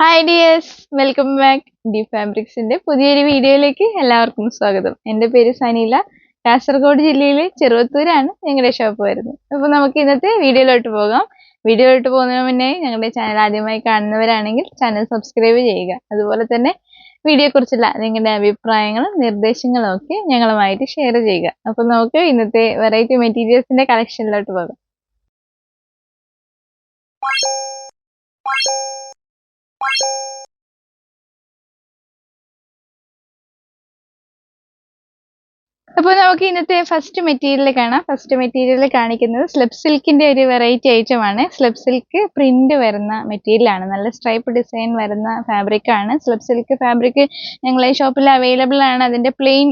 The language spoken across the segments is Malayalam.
Hi dears welcome back D ഫാബ്രിക്സിന്റെ പുതിയൊരു വീഡിയോയിലേക്ക് എല്ലാവർക്കും സ്വാഗതം. എന്റെ പേര് സനീല. കാസർഗോഡ് ജില്ലയിലെ ചെറുവത്തൂരാണ് ഞങ്ങളുടെ ഷോപ്പ് വരുന്നത്. അപ്പോൾ നമുക്ക് ഇന്നത്തെ വീഡിയോയിലോട്ട് പോകാം. വീഡിയോയിലോട്ട് പോകുന്നതിന് മുന്നേ ഞങ്ങളുടെ ചാനൽ ആദ്യമായി കാണുന്നവരാണെങ്കിൽ ചാനൽ സബ്സ്ക്രൈബ് ചെയ്യുക. അതുപോലെ തന്നെ വീഡിയോയെക്കുറിച്ചുള്ള നിങ്ങളുടെ അഭിപ്രായങ്ങളും നിർദ്ദേശങ്ങളും ഒക്കെ ഞങ്ങളുമായിട്ട് ഷെയർ ചെയ്യുക. അപ്പോൾ നമുക്ക് ഇന്നത്തെ വെറൈറ്റി മെറ്റീരിയൽസിന്റെ കളക്ഷനിലോട്ട് പോകാം. അപ്പോൾ നമുക്ക് ഇന്നത്തെ ഫസ്റ്റ് മെറ്റീരിയൽ കാണാം. ഫസ്റ്റ് മെറ്റീരിയൽ കാണിക്കുന്നത് സ്ലെബ് സിൽക്കിന്റെ ഒരു വെറൈറ്റി ഐറ്റം ആണ്. സ്ലെബ് സിൽക്ക് പ്രിന്റ് വരുന്ന മെറ്റീരിയൽ ആണ്. നല്ല സ്ട്രൈപ്പ് ഡിസൈൻ വരുന്ന ഫാബ്രിക് ആണ്. സ്ലെബ് സിൽക്ക് ഫാബ്രിക് ഞങ്ങളെ ഷോപ്പിൽ അവൈലബിൾ ആണ്. അതിന്റെ പ്ലെയിൻ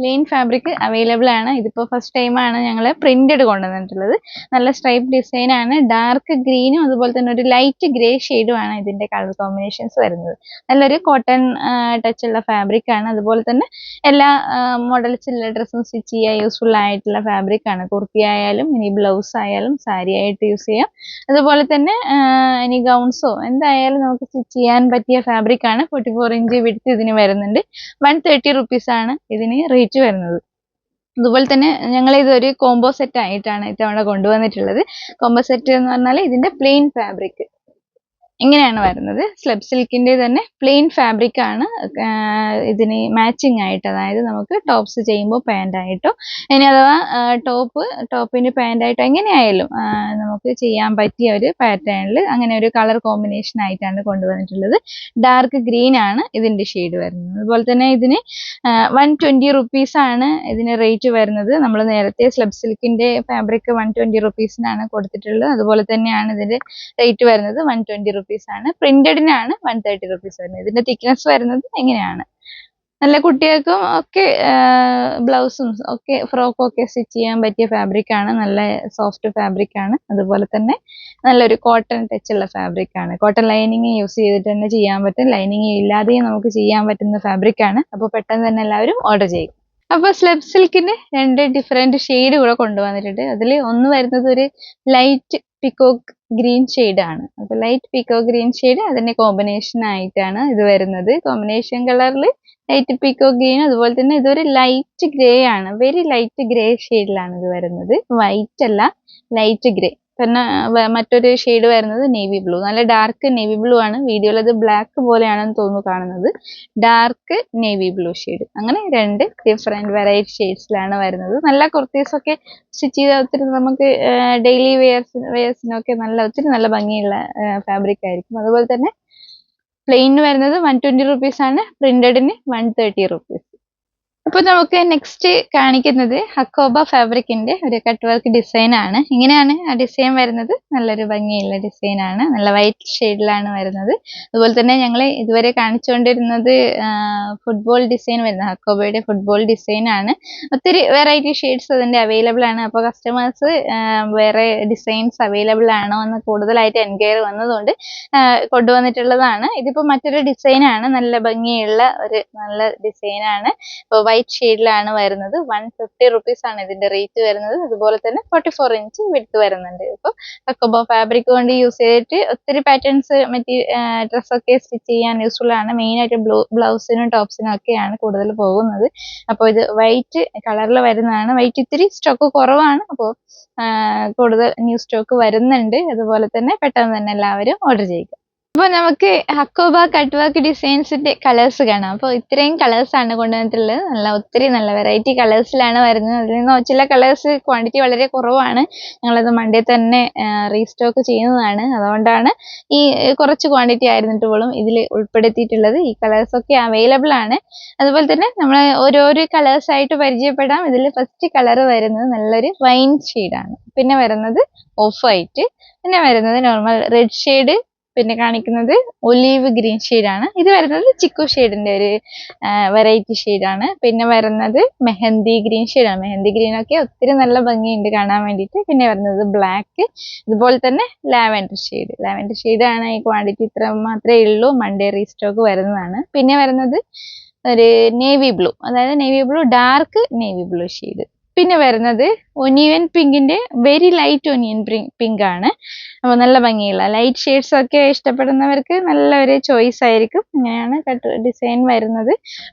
പ്ലെയിൻ ഫാബ്രിക് അവൈലബിൾ ആണ്. ഇതിപ്പോ ഫസ്റ്റ് ടൈമാണ് ഞങ്ങൾ പ്രിന്റഡ് കൊണ്ടുവന്നിട്ടുള്ളത്. നല്ല സ്ട്രൈപ്പ് ഡിസൈൻ ആണ്. ഡാർക്ക് ഗ്രീനും അതുപോലെ തന്നെ ഒരു ലൈറ്റ് ഗ്രേ ആണ് ഇതിന്റെ കളർ കോമ്പിനേഷൻസ് വരുന്നത്. നല്ലൊരു കോട്ടൺ ടച്ച് ഉള്ള ഫാബ്രിക് ആണ്. അതുപോലെ തന്നെ എല്ലാ മോഡൽസിലുള്ള ഡ്രസ്സും സ്റ്റിച്ച് ചെയ്യാൻ യൂസ്ഫുൾ ആയിട്ടുള്ള ഫാബ്രിക് ആണ്. കുർത്തി ആയാലും ഇനി ബ്ലൗസ് ആയാലും സാരി ആയിട്ട് യൂസ് ചെയ്യാം. അതുപോലെ തന്നെ ഇനി ഗൗൺസോ എന്തായാലും നമുക്ക് സ്റ്റിച്ച് ചെയ്യാൻ പറ്റിയ ഫാബ്രിക് ആണ്. ഫോർട്ടി ഫോർ ഇഞ്ച് വിടുത്ത് ഇതിന് വരുന്നുണ്ട്. വൺ തേർട്ടി റുപ്പീസ് ആണ് ഇതിന് റേറ്റ് വരുന്നത്. അതുപോലെ തന്നെ ഞങ്ങൾ ഇതൊരു കോംബോ സെറ്റ് ആയിട്ടാണ് ഇത്തവണ കൊണ്ടുവന്നിട്ടുള്ളത്. കോംബോ സെറ്റ് എന്ന് പറഞ്ഞാൽ ഇതിന്റെ പ്ലെയിൻ ഫാബ്രിക് ഇങ്ങനെയാണ് വരുന്നത്. സ്ലബ് സിൽക്കിന്റെ തന്നെ പ്ലെയിൻ ഫാബ്രിക് ആണ്. ഇതിന് മാച്ചിങ് ആയിട്ട് അതായത് നമുക്ക് ടോപ്സ് ചെയ്യുമ്പോൾ പാന്റായിട്ടോ ഇനി അഥവാ ടോപ്പ് ടോപ്പിന് പാന്റായിട്ടോ എങ്ങനെയായാലും നമുക്ക് ചെയ്യാൻ പറ്റിയ ഒരു പാറ്റേണിൽ അങ്ങനെ ഒരു കളർ കോമ്പിനേഷൻ ആയിട്ടാണ് കൊണ്ടുവന്നിട്ടുള്ളത്. ഡാർക്ക് ഗ്രീൻ ആണ് ഇതിന്റെ ഷെയ്ഡ് വരുന്നത്. അതുപോലെ തന്നെ ഇതിന് വൺ ട്വന്റി റുപ്പീസാണ് ഇതിന് റേറ്റ് വരുന്നത്. നമ്മൾ നേരത്തെ സ്ലബ് സിൽക്കിന്റെ ഫാബ്രിക് വൺ ട്വന്റി റുപ്പീസിനാണ് കൊടുത്തിട്ടുള്ളത്. അതുപോലെ തന്നെയാണ് ഇതിന്റെ റേറ്റ് വരുന്നത്. വൺ ട്വന്റി റുപ്പീസ് ആണ്. പ്രിന്റഡിനാണ് വൺ തേർട്ടി റുപ്പീസ് വരുന്നത്. ഇതിന്റെ തിക്നെസ് വരുന്നത് എങ്ങനെയാണ്? നല്ല കുട്ടികൾക്കും ഒക്കെ ബ്ലൗസും ഒക്കെ ഫ്രോക്കും ഒക്കെ സ്റ്റിച്ച് ചെയ്യാൻ പറ്റിയ ഫാബ്രിക് ആണ്. നല്ല സോഫ്റ്റ് ഫാബ്രിക് ആണ്. അതുപോലെ തന്നെ നല്ലൊരു കോട്ടൺ ടച്ച് ഉള്ള ഫാബ്രിക് ആണ്. കോട്ടൺ ലൈനിങ് യൂസ് ചെയ്തിട്ട് തന്നെ ചെയ്യാൻ പറ്റും. ലൈനിങ് ഇല്ലാതെയും നമുക്ക് ചെയ്യാൻ പറ്റുന്ന ഫാബ്രിക് ആണ്. അപ്പോൾ പെട്ടെന്ന് തന്നെ എല്ലാവരും ഓർഡർ ചെയ്യും. അപ്പോൾ സ്ലെബ് സിൽക്കിന്റെ രണ്ട് ഡിഫറെന്റ് ഷെയ്ഡ് കൂടെ കൊണ്ടുവന്നിട്ടുണ്ട്. അതിൽ ഒന്ന് വരുന്നത് ഒരു ലൈറ്റ് പിക്കോക്ക് ഗ്രീൻ ആണ്. അപ്പോൾ ലൈറ്റ് പിക്കോ ഗ്രീൻ ഷെയ്ഡ് അതിന്റെ കോമ്പിനേഷൻ ആയിട്ടാണ് ഇത് വരുന്നത്. കോമ്പിനേഷൻ കളറിൽ ലൈറ്റ് പിക്കോ ഗ്രീൻ അതുപോലെ തന്നെ ഇതൊരു ലൈറ്റ് ഗ്രേ ആണ്. വെരി ലൈറ്റ് ഗ്രേ ഷെയ്ഡിലാണ് ഇത് വരുന്നത്. വൈറ്റ് അല്ല ലൈറ്റ് ഗ്രേ പിന്നെ മറ്റൊരു ഷെയ്ഡ് വരുന്നത് നേവി ബ്ലൂ നല്ല ഡാർക്ക് നേവി ബ്ലൂ ആണ്. വീഡിയോയിൽ അത് ബ്ലാക്ക് പോലെയാണെന്ന് തോന്നുന്നു കാണുന്നത്. ഡാർക്ക് നേവി ബ്ലൂ ഷെയ്ഡ് അങ്ങനെ രണ്ട് ഡിഫറെന്റ് വെറൈറ്റി ഷെയ്ഡ്സിലാണ് വരുന്നത്. നല്ല കുർത്തീസ് ഒക്കെ സ്റ്റിച്ച് ചെയ്ത ഒത്തിരി നമുക്ക് ഡെയിലി വെയർസ് വെയർസിനൊക്കെ നല്ല ഒത്തിരി നല്ല ഭംഗിയുള്ള ഫാബ്രിക് ആയിരിക്കും. അതുപോലെ തന്നെ പ്ലെയിന് വരുന്നത് വൺ ട്വന്റി ആണ്. പ്രിന്റഡിന് വൺ തേർട്ടി റുപ്പീസ് അപ്പോൾ നമുക്ക് നെക്സ്റ്റ് കാണിക്കുന്നത് ഹക്കോബ ഫാബ്രിക്കിന്റെ ഒരു കട്ട് വർക്ക് ഡിസൈൻ ആണ്. ഇങ്ങനെയാണ് ആ ഡിസൈൻ വരുന്നത്. നല്ലൊരു ഭംഗിയുള്ള ഡിസൈൻ ആണ്. നല്ല വൈറ്റ് ഷെയ്ഡിലാണ് വരുന്നത്. അതുപോലെ തന്നെ ഞങ്ങൾ ഇതുവരെ കാണിച്ചുകൊണ്ടിരുന്നത് ഫുട്ബോൾ ഡിസൈൻ വരുന്നത്. ഹക്കോബയുടെ ഫുട്ബോൾ ഡിസൈൻ ആണ്. ഒത്തിരി വെറൈറ്റി ഷെയ്ഡ്സ് അതിന്റെ അവൈലബിൾ ആണ്. അപ്പോൾ കസ്റ്റമേഴ്സ് വേറെ ഡിസൈൻസ് അവൈലബിൾ ആണോ എന്ന് കൂടുതലായിട്ട് എൻക്വയറി വന്നതുകൊണ്ട് കൊണ്ടുവന്നിട്ടുള്ളതാണ്. ഇതിപ്പോ മറ്റൊരു ഡിസൈൻ ആണ്. നല്ല ഭംഗിയുള്ള ഒരു നല്ല ഡിസൈൻ ആണ്. ഇപ്പോൾ വൈറ്റ് ഷെയ്ഡിലാണ് വരുന്നത്. വൺ ഫിഫ്റ്റി റുപ്പീസ് ആണ് ഇതിന്റെ റേറ്റ് വരുന്നത്. അതുപോലെ തന്നെ ഫോർട്ടി ഫോർ ഇഞ്ച് വിടുത്ത് വരുന്നുണ്ട്. ഇപ്പോൾ കക്കോബോ ഫാബ്രിക് കൊണ്ട് യൂസ് ചെയ്തിട്ട് ഒത്തിരി പാറ്റേൺസ് മറ്റേ ഡ്രസ്സൊക്കെ സ്റ്റിച്ച് ചെയ്യാൻ യൂസ്ഫുൾ ആണ്. മെയിൻ ആയിട്ട് ബ്ലൂ ബ്ലൗസിനും ടോപ്സിനും ഒക്കെയാണ് കൂടുതൽ പോകുന്നത്. അപ്പോൾ ഇത് വൈറ്റ് കളറിൽ വരുന്നതാണ്. വൈറ്റ് ഇത്തിരി സ്റ്റോക്ക് കുറവാണ്. അപ്പോൾ കൂടുതൽ ന്യൂ സ്റ്റോക്ക് വരുന്നുണ്ട്. അതുപോലെ തന്നെ പെട്ടെന്ന് തന്നെ എല്ലാവരും ഓർഡർ ചെയ്യുക. അപ്പോൾ നമുക്ക് ഹക്കോബ കട്ട് വർക്ക് ഡിസൈൻസിന്റെ കളേഴ്സ് കാണാം. അപ്പോൾ ഇത്രയും കളേഴ്സ് ആണ് കൊണ്ടുവന്നിട്ടുള്ളത്. നല്ല ഒത്തിരി നല്ല വെറൈറ്റി കളേഴ്സിലാണ് വരുന്നത്. അതിൽ നിന്ന് ചില കളേഴ്സ് ക്വാണ്ടിറ്റി വളരെ കുറവാണ്. ഞങ്ങളത് മണ്ടേ തന്നെ റീസ്റ്റോക്ക് ചെയ്യുന്നതാണ്. അതുകൊണ്ടാണ് ഈ കുറച്ച് ക്വാണ്ടിറ്റി ആയിരുന്നിട്ട് പോലും ഇതിൽ ഉൾപ്പെടുത്തിയിട്ടുള്ളത്. ഈ കളേഴ്സ് ഒക്കെ അവൈലബിൾ ആണ്. അതുപോലെ തന്നെ നമ്മൾ ഓരോരോ കളേഴ്സ് ആയിട്ട് പരിചയപ്പെടാം. ഇതിൽ ഫസ്റ്റ് കളർ വരുന്നത് നല്ലൊരു വൈൻ ഷെയ്ഡാണ് പിന്നെ വരുന്നത് ഓഫ് വൈറ്റ് പിന്നെ വരുന്നത് നോർമൽ റെഡ് ഷെയ്ഡ് പിന്നെ കാണിക്കുന്നത് ഒലീവ് ഗ്രീൻ ആണ് ഇത് വരുന്നത് ചിക്കു ഷെയ്ഡിന്റെ ഒരു വെറൈറ്റി ആണ് പിന്നെ വരുന്നത് മെഹന്തി ഗ്രീൻ ആണ് മെഹന്തി ഗ്രീൻ ഒക്കെ ഒത്തിരി നല്ല ഭംഗിയുണ്ട് കാണാൻ വേണ്ടിയിട്ട്. പിന്നെ വരുന്നത് ബ്ലാക്ക് ഇതുപോലെ തന്നെ ലാവൻഡർ ഷെയ്ഡ്. ലാവൻഡർ ഷെയ്ഡ് ആണ് ഈ ക്വാണ്ടിറ്റി ഇത്ര മാത്രമേ ഉള്ളൂ. മൺഡേ റീസ്റ്റോക്ക് വരുന്നതാണ്. പിന്നെ വരുന്നത് ഒരു നേവി ബ്ലൂ അതായത് navy blue dark navy blue shade പിന്നെ വരുന്നത് ഒനിയൻ പിങ്കിന്റെ വെരി ലൈറ്റ് ഒനിയൻ പിങ്ക് ആണ്. അപ്പോൾ നല്ല ഭംഗിയുള്ള ലൈറ്റ് ഷെയ്ഡ്സ് ഒക്കെ ഇഷ്ടപ്പെടുന്നവർക്ക് നല്ല ഒരു ചോയ്സ് ആയിരിക്കും. ഇങ്ങനെയാണ് ഡിസൈൻ വരുന്നത്.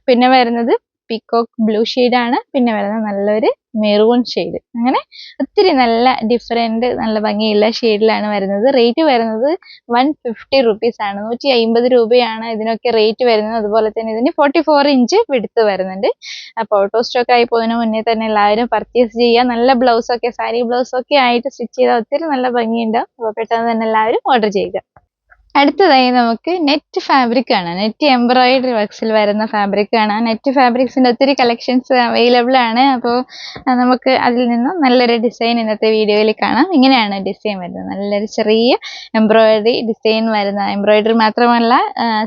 പിന്നെ വരുന്നത് പിക്കോക്ക് ബ്ലൂ ആണ്. പിന്നെ വരുന്നത് നല്ലൊരു മെറൂൺ ഷെയ്ഡ് അങ്ങനെ ഒത്തിരി നല്ല ഡിഫറെന്റ് നല്ല ഭംഗിയുള്ള ഷെയ്ഡിലാണ് വരുന്നത്. റേറ്റ് വരുന്നത് വൺ ഫിഫ്റ്റി റുപ്പീസ് ആണ്. നൂറ്റി അമ്പത് രൂപയാണ് ഇതിനൊക്കെ റേറ്റ് വരുന്നത്. അതുപോലെ തന്നെ ഇതിന് ഫോർട്ടി ഫോർ ഇഞ്ച് വിടുത്ത് വരുന്നുണ്ട്. അപ്പോൾ ഓട്ടോ സ്റ്റോക്ക് ആയി പോകുന്നതിന് മുന്നേ തന്നെ എല്ലാവരും പർച്ചേസ് ചെയ്യുക. നല്ല ബ്ലൗസ് ഒക്കെ സാരി ബ്ലൗസ് ഒക്കെ ആയിട്ട് സ്റ്റിച്ച് ചെയ്താൽ ഒത്തിരി നല്ല ഭംഗിയുണ്ടാവും. അപ്പോൾ പെട്ടെന്ന് തന്നെ എല്ലാവരും ഓർഡർ ചെയ്യുക. അടുത്തതായി നമുക്ക് നെറ്റ് ഫാബ്രിക് ആണ്. നെറ്റ് എംബ്രോയിഡറി വർക്ക്സിൽ വരുന്ന ഫാബ്രിക് ആണ്. നെറ്റ് ഫാബ്രിക്സിന്റെ ഒത്തിരി കളക്ഷൻസ് അവൈലബിൾ ആണ്. അപ്പോൾ നമുക്ക് അതിൽ നിന്നും നല്ലൊരു ഡിസൈൻ ഇന്നത്തെ വീഡിയോയിൽ കാണാം. ഇങ്ങനെയാണ് ഡിസൈൻ വരുന്നത്. നല്ലൊരു ചെറിയ എംബ്രോയിഡറി ഡിസൈൻ വരുന്ന എംബ്രോയിഡറി മാത്രമല്ല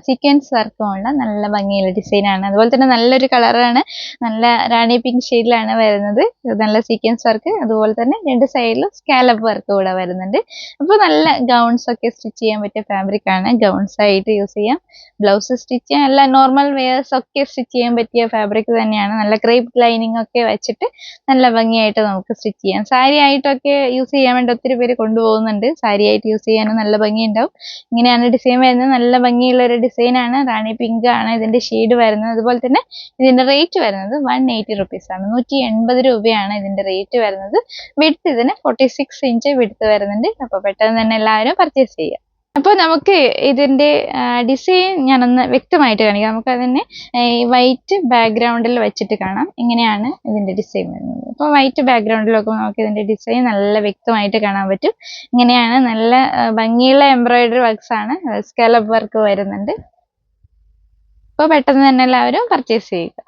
സീക്വൻസ് വർക്കുമുള്ള നല്ല ഭംഗിയുള്ള ഡിസൈനാണ് അതുപോലെ തന്നെ നല്ലൊരു കളറാണ് നല്ല റാണി പിങ്ക് ഷെയ്ഡിലാണ് വരുന്നത്. നല്ല സീക്വൻസ് വർക്ക് അതുപോലെ തന്നെ രണ്ട് സൈഡിലും സ്കാലപ്പ് വർക്ക് കൂടെ വരുന്നുണ്ട്. അപ്പോൾ നല്ല ഗൗൺസ് ഒക്കെ സ്റ്റിച്ച് ചെയ്യാൻ പറ്റിയ ഫാബ്രിക് ആണ് ഗൗൺസ് ആയിട്ട് യൂസ് ചെയ്യാം. ബ്ലൗസ് സ്റ്റിച്ച് ചെയ്യാൻ നോർമൽ വെയേഴ്സ് ഒക്കെ സ്റ്റിച്ച് ചെയ്യാൻ പറ്റിയ ഫാബ്രിക് തന്നെയാണ്. നല്ല ക്രേപ്പ് ലൈനിങ് ഒക്കെ വെച്ചിട്ട് നല്ല ഭംഗിയായിട്ട് നമുക്ക് സ്റ്റിച്ച് ചെയ്യാം. സാരി ആയിട്ടൊക്കെ യൂസ് ചെയ്യാൻ വേണ്ടി ഒത്തിരി പേര് കൊണ്ടുപോകുന്നുണ്ട്. സാരി ആയിട്ട് യൂസ് ചെയ്യാനും നല്ല ഭംഗിയുണ്ടാവും. ഇങ്ങനെയാണ് ഡിസൈൻ വരുന്നത്. നല്ല ഭംഗിയുള്ള ഒരു ഡിസൈനാണ് റാണി പിങ്ക് ആണ് ഇതിന്റെ ഷെയ്ഡ് വരുന്നത്. അതുപോലെ തന്നെ ഇതിന്റെ റേറ്റ് വരുന്നത് വൺ എയ്റ്റി റുപ്പീസ് ആണ്. നൂറ്റി എൺപത് രൂപയാണ് ഇതിന്റെ റേറ്റ് വരുന്നത്. വിടുത്ത് ഇതിന് ഫോർട്ടി സിക്സ് ഇഞ്ച് വിടുത്ത് വരുന്നുണ്ട്. അപ്പോൾ പെട്ടെന്ന് തന്നെ എല്ലാവരും പർച്ചേസ് ചെയ്യാം. അപ്പോൾ നമുക്ക് ഇതിന്റെ ഡിസൈൻ ഞാനൊന്ന് വ്യക്തമായിട്ട് കാണിക്കാം. നമുക്ക് അതിനെ വൈറ്റ് ബാക്ക്ഗ്രൗണ്ടിൽ വെച്ചിട്ട് കാണാം. ഇങ്ങനെയാണ് ഇതിന്റെ ഡിസൈൻ വരുന്നത്. അപ്പോൾ വൈറ്റ് ബാക്ക്ഗ്രൗണ്ടിൽ നോക്കുമ്പോൾ നമുക്ക് ഇതിന്റെ ഡിസൈൻ നല്ല വ്യക്തമായിട്ട് കാണാൻ പറ്റും. ഇങ്ങനെയാണ് നല്ല ഭംഗിയുള്ള എംബ്രോയിഡറി വർക്ക്സ് ആണ്. സ്കാലപ്പ് വർക്ക് വരുന്നുണ്ട്. അപ്പോൾ പെട്ടെന്ന് തന്നെ എല്ലാവരും പർച്ചേസ് ചെയ്യുക.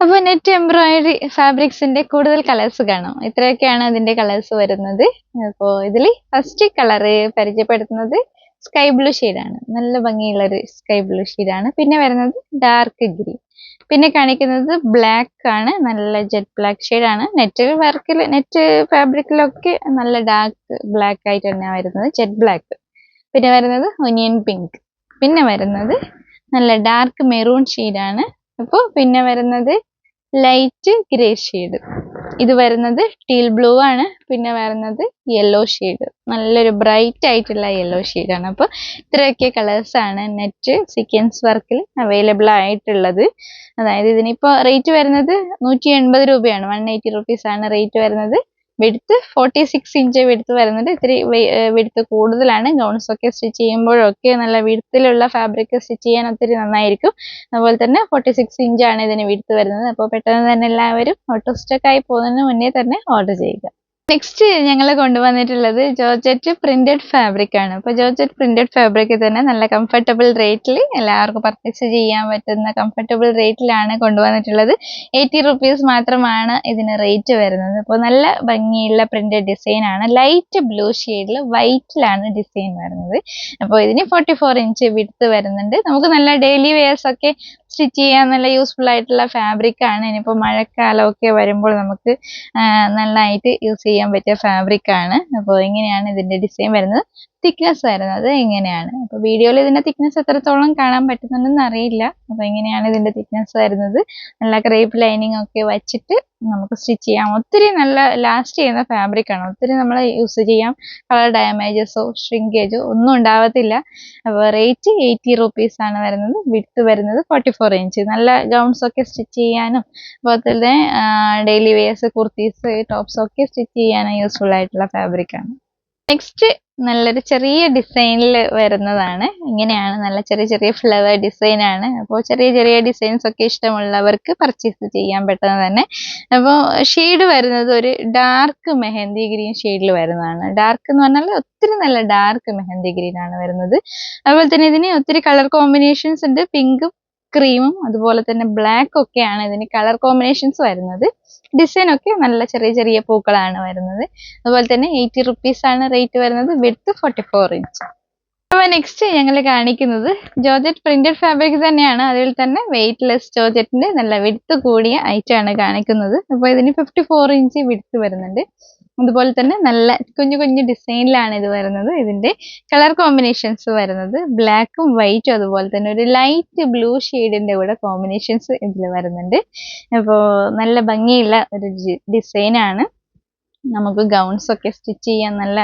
അപ്പോൾ നെറ്റ് എംബ്രോയിഡറി ഫാബ്രിക്സിന്റെ കൂടുതൽ കളേഴ്സ് കാണാം. ഇത്രയൊക്കെയാണ് അതിന്റെ കളേഴ്സ് വരുന്നത്. അപ്പോൾ ഇതിൽ ഫസ്റ്റ് കളറ് പരിചയപ്പെടുത്തുന്നത് സ്കൈ ബ്ലൂ ആണ്. നല്ല ഭംഗിയുള്ള ഒരു സ്കൈ ബ്ലൂ ആണ്. പിന്നെ വരുന്നത് ഡാർക്ക് ഗ്രീൻ പിന്നെ കാണിക്കുന്നത് ബ്ലാക്ക് ആണ്. നല്ല ജെറ്റ് ബ്ലാക്ക് ആണ്. നെറ്റ് വർക്കിൽ നെറ്റ് ഫാബ്രിക്കിലൊക്കെ നല്ല ഡാർക്ക് ബ്ലാക്ക് ആയിട്ട് തന്നെയാണ് വരുന്നത്. ജെറ്റ് ബ്ലാക്ക് പിന്നെ വരുന്നത് ഒനിയൻ പിങ്ക് പിന്നെ വരുന്നത് നല്ല ഡാർക്ക് മെറൂൺ ആണ്. അപ്പോൾ പിന്നെ വരുന്നത് ലൈറ്റ് ഗ്രേ ഷെയ്ഡ് ഇത് വരുന്നത് ടീൽ ബ്ലൂ ആണ്. പിന്നെ വരുന്നത് യെല്ലോ ഷെയ്ഡ് നല്ലൊരു ബ്രൈറ്റ് ആയിട്ടുള്ള യെല്ലോ ആണ്. അപ്പോൾ ഇത്രയൊക്കെ കളേഴ്സ് ആണ് നെറ്റ് സീക്വൻസ് വർക്കിൽ അവൈലബിൾ ആയിട്ടുള്ളത്. അതായത് ഇതിനിപ്പോൾ റേറ്റ് വരുന്നത് നൂറ്റി എൺപത് രൂപയാണ്. വൺ എയ്റ്റി റുപ്പീസ് ആണ് റേറ്റ് വരുന്നത്. വെടുത്ത് ഫോർട്ടി സിക്സ് ഇഞ്ച് വെടുത്ത് വരുന്നുണ്ട് ഇത്തിരി വെടുത്ത് കൂടുതലാണ്. ഗൗൺസ് ഒക്കെ സ്റ്റിച്ച് ചെയ്യുമ്പോഴൊക്കെ നല്ല വിടുത്തിലുള്ള ഫാബ്രിക് സ്റ്റിച്ച് ചെയ്യാൻ ഒത്തിരി നന്നായിരിക്കും. അതുപോലെ തന്നെ ഫോർട്ടി സിക്സ് ഇഞ്ചാണ് ഇതിന് വിടുത്ത് വരുന്നത്. അപ്പോൾ പെട്ടെന്ന് തന്നെ എല്ലാവരും ഓട്ടോ സ്റ്റോക്ക് ആയി പോകുന്നതിന് മുന്നേ തന്നെ ഓർഡർ ചെയ്യുക. നെക്സ്റ്റ് ഞങ്ങൾ കൊണ്ടുവന്നിട്ടുള്ളത് ജോർജറ്റ് പ്രിന്റഡ് ഫാബ്രിക് ആണ്. അപ്പോൾ ജോർജറ്റ് പ്രിന്റഡ് ഫാബ്രിക് തന്നെ നല്ല കംഫർട്ടബിൾ റേറ്റിൽ എല്ലാവർക്കും പർച്ചേസ് ചെയ്യാൻ പറ്റുന്ന കംഫർട്ടബിൾ റേറ്റിലാണ് കൊണ്ടുവന്നിട്ടുള്ളത്. എയ്റ്റി റുപ്പീസ് മാത്രമാണ് ഇതിന് റേറ്റ് വരുന്നത്. അപ്പോൾ നല്ല ഭംഗിയുള്ള പ്രിന്റഡ് ഡിസൈൻ ആണ്. ലൈറ്റ് ബ്ലൂ ഷെയ്ഡിൽ വൈറ്റിലാണ് ഡിസൈൻ വരുന്നത്. അപ്പോൾ ഇതിന് ഫോർട്ടി ഫോർ ഇഞ്ച് വിടുത്ത് വരുന്നുണ്ട്. നമുക്ക് നല്ല ഡെയിലി വെയേഴ്സ് ഒക്കെ സ്റ്റിച്ച് ചെയ്യാൻ നല്ല യൂസ്ഫുൾ ആയിട്ടുള്ള ഫാബ്രിക് ആണ്. ഇനിയിപ്പോൾ മഴക്കാലമൊക്കെ വരുമ്പോൾ നമുക്ക് നന്നായിട്ട് യൂസ് ചെയ്യാൻ പറ്റിയ ഫാബ്രിക് ആണ്. അപ്പോൾ ഇങ്ങനെയാണ് ഇതിന്റെ ഡിസൈൻ വരുന്നത്. തിക്നെസ് വരുന്നത് എങ്ങനെയാണ് അപ്പോൾ വീഡിയോയിൽ ഇതിന്റെ തിക്നെസ് എത്രത്തോളം കാണാൻ പറ്റുന്നുണ്ടെന്ന് അറിയില്ല. അപ്പോൾ എങ്ങനെയാണ് ഇതിന്റെ തിക്നെസ് വരുന്നത്. നല്ല ക്രേപ്പ് ലൈനിങ് ഒക്കെ വെച്ചിട്ട് നമുക്ക് സ്റ്റിച്ച് ചെയ്യാം. ഒത്തിരി നല്ല ലാസ്റ്റ് ചെയ്യുന്ന ഫാബ്രിക് ആണ്. ഒത്തിരി നമ്മൾ യൂസ് ചെയ്യാം. കളർ ഡാമേജസോ ഷ്രിങ്കേജോ ഒന്നും ഉണ്ടാവത്തില്ല. അപ്പോൾ റേറ്റ് എയ്റ്റി റുപ്പീസ് ആണ് വരുന്നത്. വിഡ്ത്ത് വരുന്നത് ഫോർട്ടി ഫോർ ഇഞ്ച് നല്ല ഗൗൺസ് ഒക്കെ സ്റ്റിച്ച് ചെയ്യാനും അതുപോലെ തന്നെ ഡെയിലി വെയേഴ്സ് കുർത്തീസ് ടോപ്സ് ഒക്കെ സ്റ്റിച്ച് ചെയ്യാനും യൂസ്ഫുൾ ആയിട്ടുള്ള ഫാബ്രിക് ആണ്. നെക്സ്റ്റ് നല്ലൊരു ചെറിയ ഡിസൈനിൽ വരുന്നതാണ്. ഇങ്ങനെയാണ് നല്ല ചെറിയ ചെറിയ ഫ്ലവർ ഡിസൈൻ ആണ്. അപ്പോൾ ചെറിയ ചെറിയ ഡിസൈൻസ് ഒക്കെ ഇഷ്ടമുള്ളവർക്ക് പർച്ചേസ് ചെയ്യാൻ പെട്ടെന്ന് തന്നെ. അപ്പോൾ ഷെയ്ഡ് വരുന്നത് ഒരു ഡാർക്ക് മെഹന്തി ഗ്രീൻ ഷെയ്ഡിൽ വരുന്നതാണ്. ഡാർക്ക് എന്ന് പറഞ്ഞാൽ ഒത്തിരി നല്ല ഡാർക്ക് മെഹന്തി ഗ്രീൻ ആണ് വരുന്നത്. അതുപോലെ തന്നെ ഇതിന് ഒത്തിരി കളർ കോമ്പിനേഷൻസ് ഉണ്ട്. പിങ്കും ക്രീമും അതുപോലെ തന്നെ ബ്ലാക്ക് ഒക്കെയാണ് ഇതിന് കളർ കോമ്പിനേഷൻസ് വരുന്നത്. ഡിസൈൻ ഒക്കെ നല്ല ചെറിയ ചെറിയ പൂക്കളാണ് വരുന്നത്. അതുപോലെ തന്നെ എയ്റ്റി റുപ്പീസ് ആണ് റേറ്റ് വരുന്നത് വിഡ്ത്ത് ഫോർട്ടി ഫോർ ഇഞ്ച് അപ്പോൾ നെക്സ്റ്റ് ഞങ്ങൾ കാണിക്കുന്നത് ജോർജറ്റ് പ്രിന്റഡ് ഫാബ്രിക് തന്നെയാണ്. അതിൽ തന്നെ വെയിറ്റ്ലെസ് ജോർജറ്റിന്റെ നല്ല വിടുത്ത് കൂടിയ ഐറ്റം ആണ് കാണിക്കുന്നത്. അപ്പോൾ ഇതിന് ഫിഫ്റ്റി ഫോർ ഇഞ്ച് വിടുത്ത് വരുന്നുണ്ട്. അതുപോലെ തന്നെ നല്ല കുഞ്ഞു കുഞ്ഞു ഡിസൈനിലാണ് ഇത് വരുന്നത്. ഇതിന്റെ കളർ കോമ്പിനേഷൻസ് വരുന്നത്. ബ്ലാക്കും വൈറ്റും അതുപോലെ തന്നെ ഒരു ലൈറ്റ് ബ്ലൂ ഷെയ്ഡിന്റെ കൂടെ കോമ്പിനേഷൻസ് ഇതിൽ വരുന്നുണ്ട്. അപ്പോൾ നല്ല ഭംഗിയുള്ള ഒരു ഡിസൈനാണ്. നമുക്ക് ഗൗൺസ് ഒക്കെ സ്റ്റിച്ച് ചെയ്യാൻ നല്ല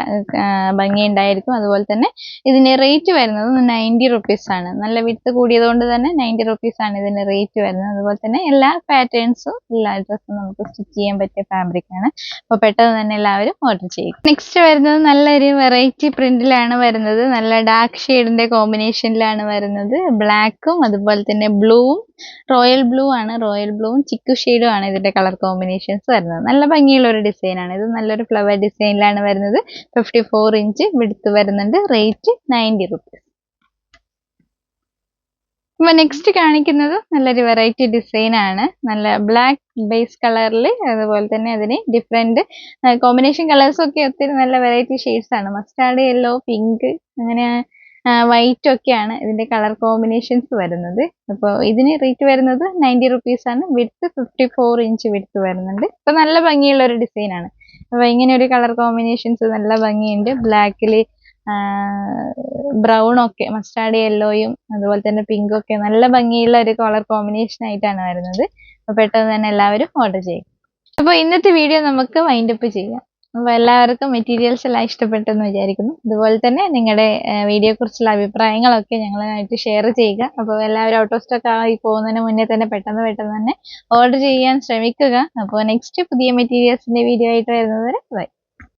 ഭംഗിയുണ്ടായിരിക്കും. അതുപോലെ തന്നെ ഇതിന്റെ റേറ്റ് വരുന്നത് നയന്റി റുപ്പീസ് ആണ്. നല്ല വിട്ട് കൂടിയതുകൊണ്ട് തന്നെ നയന്റി റുപ്പീസ് ആണ് ഇതിന് റേറ്റ് വരുന്നത്. അതുപോലെ തന്നെ എല്ലാ പാറ്റേൺസും എല്ലാ ഡ്രസ്സും നമുക്ക് സ്റ്റിച്ച് ചെയ്യാൻ പറ്റിയ ഫാബ്രിക് ആണ്. അപ്പോൾ പെട്ടെന്ന് തന്നെ എല്ലാവരും ഓർഡർ ചെയ്യും. നെക്സ്റ്റ് വരുന്നത് നല്ലൊരു വെറൈറ്റി പ്രിന്റിലാണ് വരുന്നത്. നല്ല ഡാർക്ക് ഷെയ്ഡിന്റെ കോമ്പിനേഷനിലാണ് വരുന്നത്. ബ്ലാക്കും അതുപോലെ തന്നെ ബ്ലൂവും റോയൽ ബ്ലൂ ആണ്. റോയൽ ബ്ലൂവും ചിക്കു ഷെയ്ഡും ആണ് ഇതിന്റെ കളർ കോമ്പിനേഷൻസ് വരുന്നത്. നല്ല ഭംഗിയുള്ള ഒരു ഡിസൈൻ ആണ്. ഇത് നല്ലൊരു ഫ്ലവർ ഡിസൈനിലാണ് വരുന്നത്. ഫിഫ്റ്റി ഫോർ ഇഞ്ച് വിടുത്ത് വരുന്നുണ്ട്. റേറ്റ് നയന്റി റുപ്പീസ് അപ്പൊ നെക്സ്റ്റ് കാണിക്കുന്നത് നല്ലൊരു വെറൈറ്റി ഡിസൈൻ ആണ്. നല്ല ബ്ലാക്ക് ബേസ് കളറിൽ അതുപോലെ തന്നെ അതിന് ഡിഫറെന്റ് കോമ്പിനേഷൻ കളേഴ്സ് ഒക്കെ ഒത്തിരി നല്ല വെറൈറ്റി ഷെയ്ഡ്സ് ആണ്. മസ്റ്റാർഡ് യെല്ലോ പിങ്ക് അങ്ങനെ വൈറ്റ് ഒക്കെയാണ് ഇതിന്റെ കളർ കോമ്പിനേഷൻസ് വരുന്നത്. അപ്പോൾ ഇതിന് റേറ്റ് വരുന്നത് നയന്റി റുപ്പീസ് ആണ്. Width fifty four inch width വരുന്നുണ്ട്. അപ്പൊ നല്ല ഭംഗിയുള്ള ഒരു ഡിസൈൻ ആണ്. അപ്പൊ ഇങ്ങനെ ഒരു കളർ കോമ്പിനേഷൻസ് നല്ല ഭംഗിയുണ്ട്. ബ്ലാക്കിൽ ബ്രൗൺ ഒക്കെ മസ്റ്റാർഡ് യെല്ലോയും അതുപോലെ തന്നെ പിങ്കും ഒക്കെ നല്ല ഭംഗിയുള്ള ഒരു കളർ കോമ്പിനേഷൻ ആയിട്ടാണ് വരുന്നത്. അപ്പോൾ പെട്ടെന്ന് തന്നെ എല്ലാവരും ഓർഡർ ചെയ്യും. അപ്പോൾ ഇന്നത്തെ വീഡിയോ നമുക്ക് വൈൻഡപ്പ് ചെയ്യാം. അപ്പോൾ എല്ലാവർക്കും മെറ്റീരിയൽസ് എല്ലാം ഇഷ്ടപ്പെട്ടെന്ന് വിചാരിക്കുന്നു. അതുപോലെ തന്നെ നിങ്ങളുടെ വീഡിയോ കുറിച്ചുള്ള അഭിപ്രായങ്ങളൊക്കെ ഞങ്ങളുമായിട്ട് ഷെയർ ചെയ്യുക. അപ്പോൾ എല്ലാവരും ഔട്ട് ഓഫ് സ്റ്റോക്ക് ആയി പോകുന്നതിന് മുന്നേ തന്നെ പെട്ടെന്ന് പെട്ടെന്ന് തന്നെ ഓർഡർ ചെയ്യാൻ ശ്രമിക്കുക. അപ്പോൾ നെക്സ്റ്റ് പുതിയ മെറ്റീരിയൽസിന്റെ വീഡിയോ ആയിട്ട് വരുന്നത് വരെ ബൈ